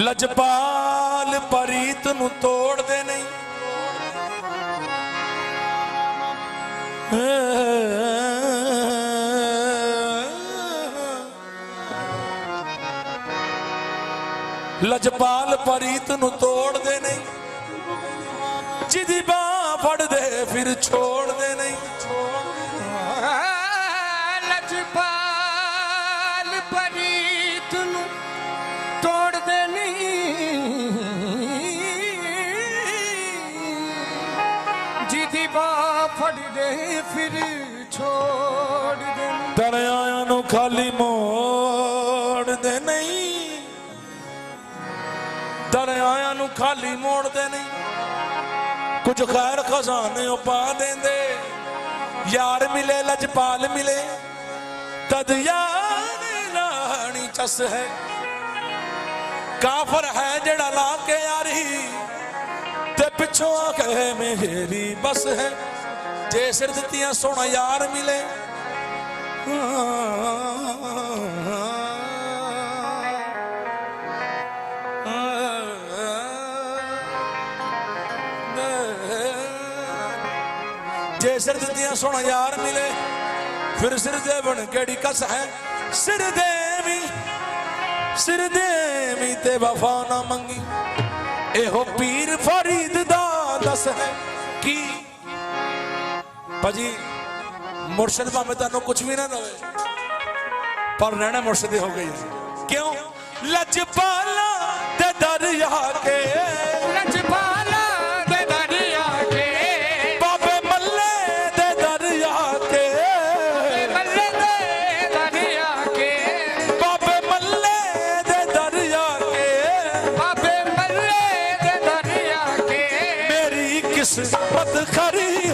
ਲਜਪਾਲ ਪਰੀਤ ਨੂੰ ਤੋੜਦੇ ਨਹੀਂ। ਲਜਪਾਲ ਪਰੀਤ ਨੂੰ ਤੋੜਦੇ ਨਹੀਂ। ਜਿਹਦੀ ਬਾਹ ਫੜਦੇ ਫਿਰ ਛੋੜਦੇ ਨਹੀਂ। ਫਿਰ ਛੋੜ ਦੇ ਦਰਿਆਵਾਂ ਨੂੰ ਖਾਲੀ ਮੋੜਦੇ ਨਹੀਂ। ਦਰਿਆਵਾਂ ਨੂੰ ਖਾਲੀ ਮੋੜਦੇ ਨਹੀਂ। ਕੁਝ ਖੈਰ ਖਜ਼ਾਨੇ ਉਹ ਪਾ ਦਿੰਦੇ। ਯਾਰ ਮਿਲੇ, ਲਜਪਾਲ ਮਿਲੇ। ਤਦ ਯਾਰ ਲਾਣੀ ਚਸ ਹੈ। ਕਾਫਰ ਹੈ ਜਿਹੜਾ ਲਾ ਕੇ ਯਾਰੀ ਤੇ ਪਿੱਛੋਂ ਆ ਕੇ ਮੇਰੀ ਬਸ ਹੈ। ਜੇ ਸਿਰ ਦਿੱਤੀਆਂ ਸੋਹਣਾ ਯਾਰ ਮਿਲੇ। ਜੇ ਸਿਰ ਦਿੱਤੀਆਂ ਸੋਹਣਾ ਯਾਰ ਮਿਲੇ, ਫਿਰ ਸਿਰ ਦੇ ਬਣ ਕਿਹੜੀ ਕਸ ਹੈ? ਸਿਰ ਦੇਵੀ ਸਿਰ ਦੇਵੀ ਤੇ ਵਫਾ ਨਾ ਮੰਗੀ। ਇਹੋ ਪੀਰ ਫਰੀਦ ਦਾ ਦਸ ਹੈ, ਕੀ ਭਾਜੀ ਮੁਰਸ਼ਿਦ ਭਾਵੇਂ ਤੁਹਾਨੂੰ ਕੁਝ ਵੀ ਨਾ ਦਵੇ ਪਰ ਰਹਿਣਾ ਮੁਰਸ਼ਿਦ ਹੀ ਹੋ ਗਈ ਕਿਉਂ? ਲਜਪਾਲਾ ਤੇ ਦਰਿਆ ਕੇ। ਲਜਪਾਲਾ ਦੇ ਦਰਿਆ ਕੇ। ਬਾਬੇ ਮੱਲੇ ਦੇ ਦਰਿਆ ਕੇ। ਮੱਲੇ ਦੇ ਦਰਿਆ ਕੇ। ਬਾਬੇ ਮੱਲੇ ਦੇ ਦਰਿਆ ਕੇ। ਬਾਬੇ ਮੱਲੇ ਦੇ ਦਰਿਆ ਕੇ। ਮੇਰੀ ਕਿਸਮਤ ਖਰੀ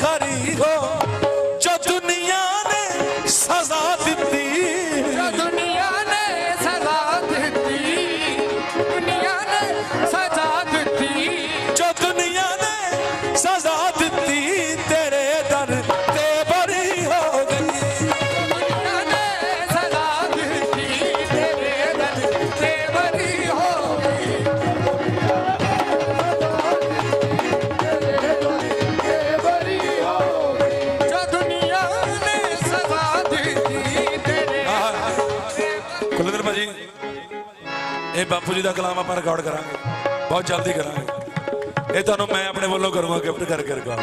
ਕਿਸਮਤ ਖਰੀ ਭਾਜੀ। ਇਹ ਬਾਪੂ ਜੀ ਦਾ ਕਲਾਮ ਆਪਾਂ ਰਿਕਾਰਡ ਕਰਾਂਗੇ। ਬਹੁਤ ਜਲਦੀ ਕਰਾਂਗੇ। ਇਹ ਤੁਹਾਨੂੰ ਮੈਂ ਆਪਣੇ ਵੱਲੋਂ ਕਰੂੰਗਾ ਗਿਫਟ ਕਰਕੇ ਰਿਕਾਰਡ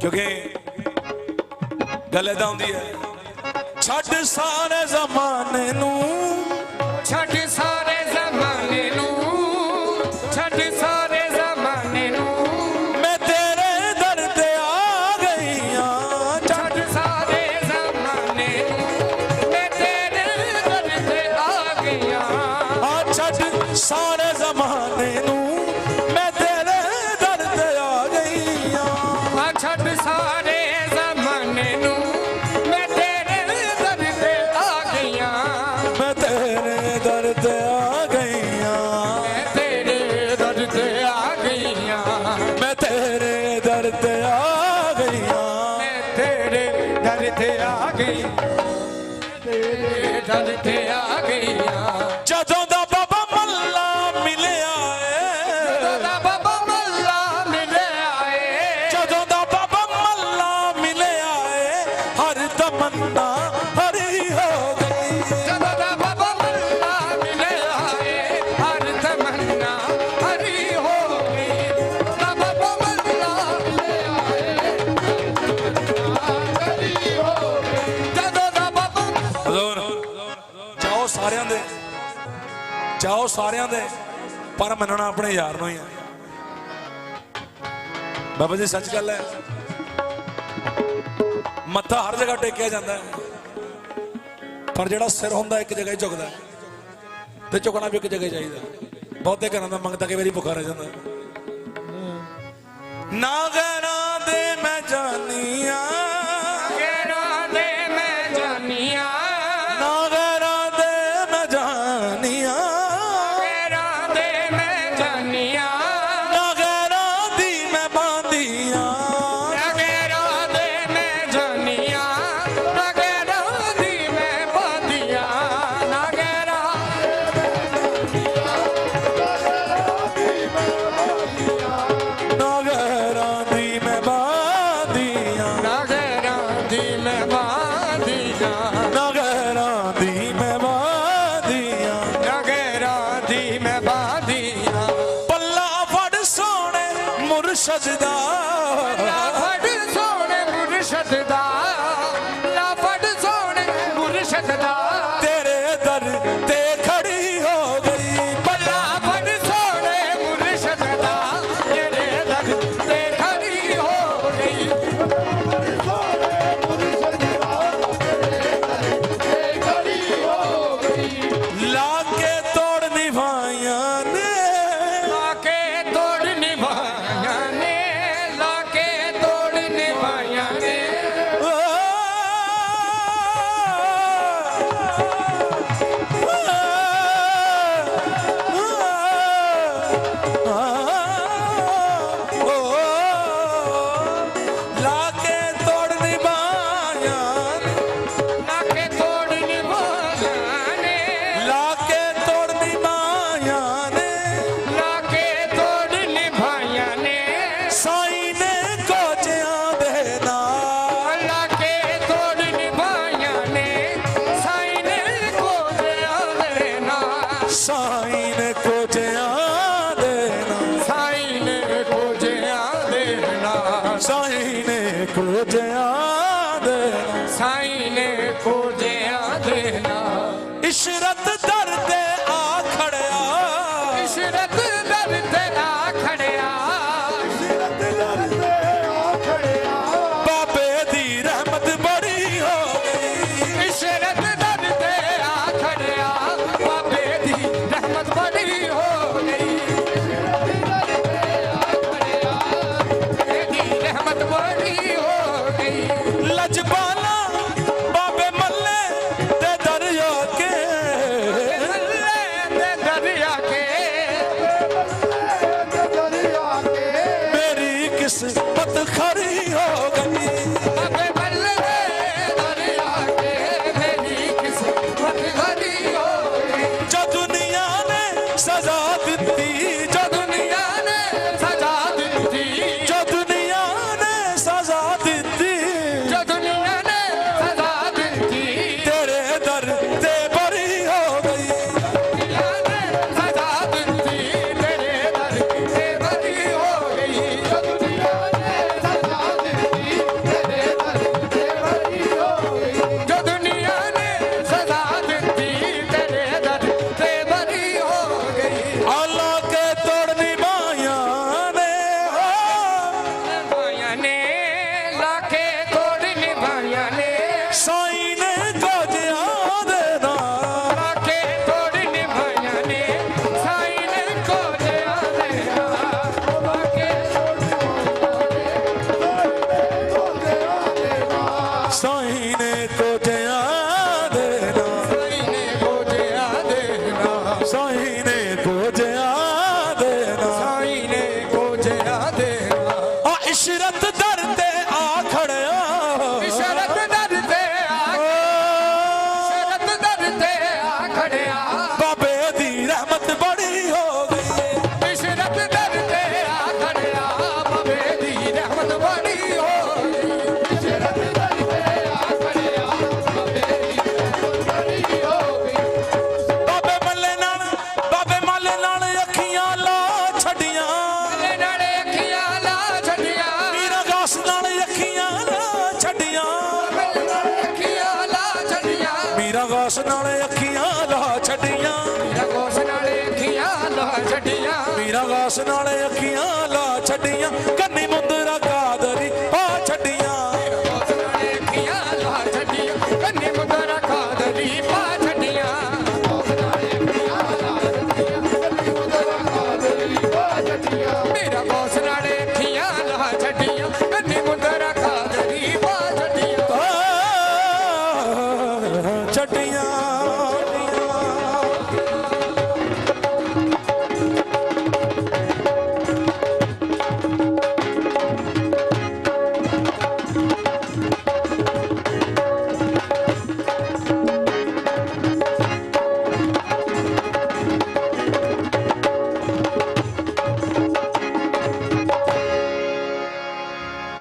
ਕਿਉਂਕਿ ਗੱਲ ਏਦਾਂ ਹੁੰਦੀ ਹੈ, ਛੱਡ ਸਾਰੇ ਜ਼ਮਾਨੇ ਨੂੰ, ਛੱਡ ਸਾਰੇ ਦਰ ਤੇ ਆ ਗਿਆ ਮੈਂ ਤੇਰੇ ਦਰ ਤੇ ਆ ਗਈ ਆਂ ਮੈਂ ਤੇਰੇ ਦਰ ਤੇ ਆ ਗਈਆਂ। ਚਾਹੋ ਸਾਰਿਆਂ ਦੇ ਪਰ ਮੰਨਣਾ ਆਪਣੇ ਯਾਰ ਨੂੰ ਹੀ ਹੈ ਬਾਬਾ ਜੀ ਸੱਚ ਗੱਲ ਹੈ। ਮੱਥਾ ਹਰ ਜਗ੍ਹਾ ਟੇਕਿਆ ਜਾਂਦਾ ਪਰ ਜਿਹੜਾ ਸਿਰ ਹੁੰਦਾ ਇੱਕ ਜਗ੍ਹਾ ਹੀ ਝੁਕਦਾ ਤੇ ਝੁਕਣਾ ਵੀ ਇੱਕ ਜਗ੍ਹਾ ਚਾਹੀਦਾ ਬਹੁਤੇ ਘਰਾਂ ਦਾ ਮੰਗਦਾ ਕਈ ਵਾਰੀ ਬੁਖਾਰ ਰਹਿ ਜਾਂਦਾ ਨਾ ਗਹਿਣਾ ਦੇ ਮੈਂ ਜਾਨੀਆਂ 现在到。ਇਸ਼ਰਤ ਦਰ ਤੇ ਆ ਖੜਿਆ। ਇਸ਼ਰਤ ਦਰ ਤੇ ਆ ਖੜਿਆ। Cote ਨਾਲ ਅੱਖੀਆਂ ਲਾ ਛੱਡੀਆਂ। ਮੇਰਾ ਗੋਸ ਨਾਲ ਅੱਖੀਆਂ ਲਾ ਛੱਡੀਆਂ। ਮੇਰਾ ਗਾਸ ਨਾਲ ਅੱਖੀਆਂ ਲਾ ਛੱਡੀਆਂ।